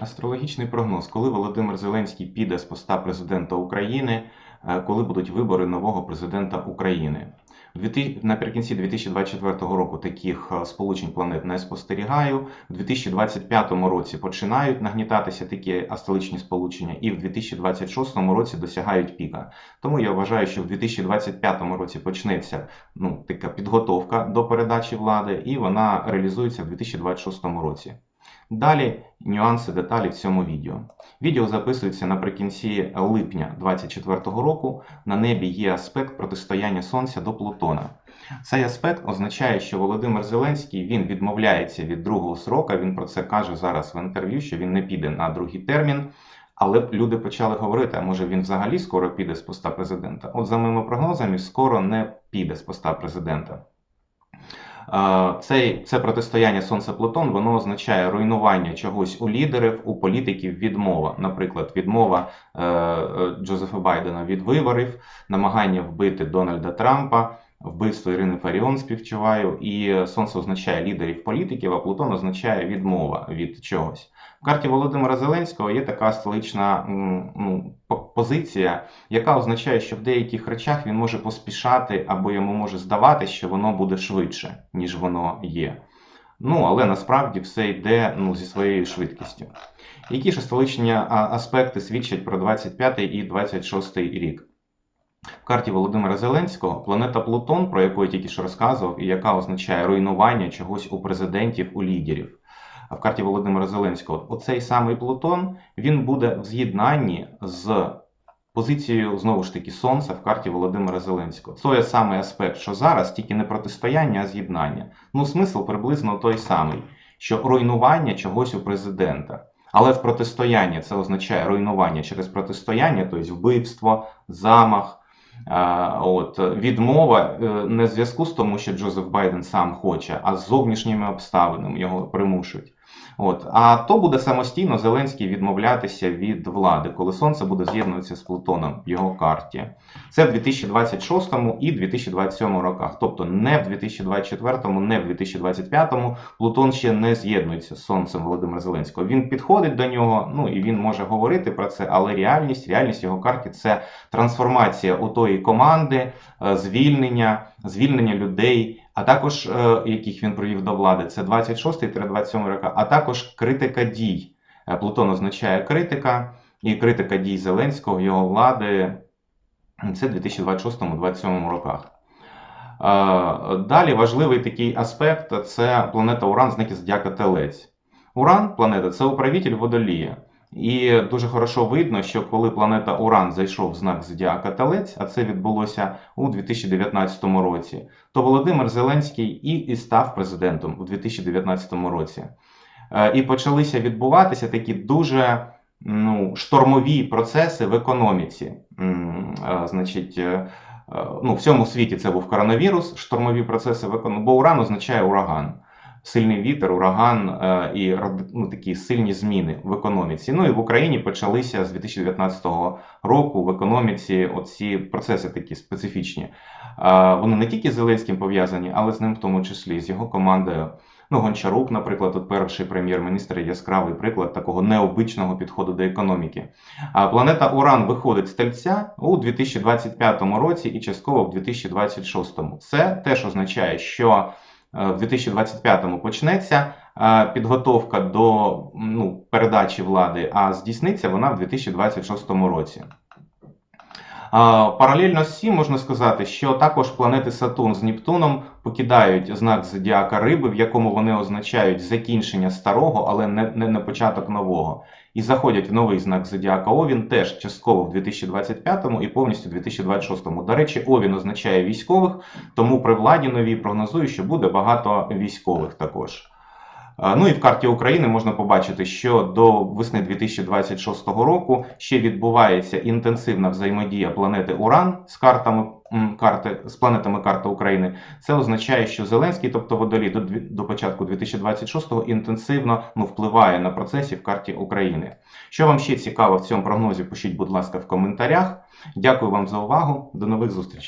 Астрологічний прогноз, коли Володимир Зеленський піде з поста президента України, е, коли будуть вибори нового президента України. Наприкінці 2024 року таких е, сполучень планет не спостерігаю. В 2025 році починають нагнітатися такі астрологічні сполучення, і в 2026 році досягають піка. Тому я вважаю, що в 2025 році почнеться ну, така підготовка до передачі влади, і вона реалізується в 2026 році. Далі нюанси, деталі в цьому відео. Відео записується наприкінці липня 2024 року. На небі є аспект протистояння Сонця до Плутона. Цей аспект означає, що Володимир Зеленський він відмовляється від другого срока. Він про це каже зараз в інтерв'ю, що він не піде на другий термін. Але люди почали говорити, а може він взагалі скоро піде з поста президента. От за моїми прогнозами, скоро не піде з поста президента. Цей, це протистояння Сонце-Плутон, воно означає руйнування чогось у лідерів, у політиків, відмова. Наприклад, відмова е, е, Джозефа Байдена від виборів, намагання вбити Дональда Трампа, вбивство Ірини Фаріон співчуваю. І Сонце означає лідерів політиків, а Плутон означає відмова від чогось. В карті Володимира Зеленського є така столична ну, позиція, яка означає, що в деяких речах він може поспішати або йому може здаватися, що воно буде швидше, ніж воно є. Ну, але насправді все йде ну, зі своєю швидкістю. Які ж столичні аспекти свідчать про 25 і 26 рік? Карті Володимира Зеленського планета Плутон, про яку я тільки що розказував, і яка означає руйнування чогось у президентів, у лідерів. А в карті Володимира Зеленського оцей самий Плутон він буде в з'єднанні з позицією знову ж таки Сонця в карті Володимира Зеленського. Це є самий аспект, що зараз тільки не протистояння, а з'єднання. Ну, смисл приблизно той самий, що руйнування чогось у президента. Але в протистоянні це означає руйнування через протистояння, тобто вбивство, замах. От відмова е, не в зв'язку з тому, що Джозеф Байден сам хоче, а з зовнішніми обставинами його примушують. От а то буде самостійно Зеленський відмовлятися від влади, коли сонце буде з'єднуватися з Плутоном в його карті. Це в 2026 і 2027 роках. Тобто не в 2024, не в 2025 Плутон ще не з'єднується з сонцем Володимира Зеленського. Він підходить до нього, ну і він може говорити про це, але реальність, реальність його карті це трансформація у тої команди, е, звільнення, звільнення людей, а також е, яких він привів до влади. Це 26-27 роки, а також критика дій. Е, Плутон означає критика, і критика дій Зеленського, його влади. Це 2026-2027 роках. Е, Далі важливий такий аспект це планета Уран, знаки зодіака Телець. Уран, планета, це управитель водолія. І дуже хорошо видно, що коли планета Уран зайшов в знак Зодіака Телець, а це відбулося у 2019 році, то Володимир Зеленський і, і став президентом у 2019 році. Е, І почалися відбуватися такі дуже ну, штормові процеси в економіці. Е, Значить, е, ну, в всьому світі це був коронавірус, штормові процеси в економіці, бо уран означає ураган сильний вітер, ураган е, і ну, такі сильні зміни в економіці. Ну і в Україні почалися з 2019 року в економіці оці процеси такі специфічні. Е, Вони не тільки з Зеленським пов'язані, але з ним в тому числі, з його командою. Ну, Гончарук, наприклад, от перший прем'єр-міністр яскравий приклад такого необичного підходу до економіки. А планета Уран виходить з тельця у 2025 році і частково в 2026. Це теж означає, що в 2025 почнеться е, підготовка до ну, передачі влади, а здійсниться вона в 2026 році. Паралельно з цим можна сказати, що також планети Сатурн з Нептуном покидають знак зодіака Риби, в якому вони означають закінчення старого, але не, не, не початок нового. І заходять в новий знак зодіака Овін теж частково в 2025 і повністю в 2026. До речі, Овін означає військових, тому при владі новій прогнозую, що буде багато військових також. Ну і в карті України можна побачити, що до весни 2026 року ще відбувається інтенсивна взаємодія планети Уран з картами карти з планетами карти України. Це означає, що Зеленський, тобто водолій, до, до початку 2026-го інтенсивно ну, впливає на процесі в карті України. Що вам ще цікаво в цьому прогнозі? Пишіть, будь ласка, в коментарях. Дякую вам за увагу. До нових зустрічей.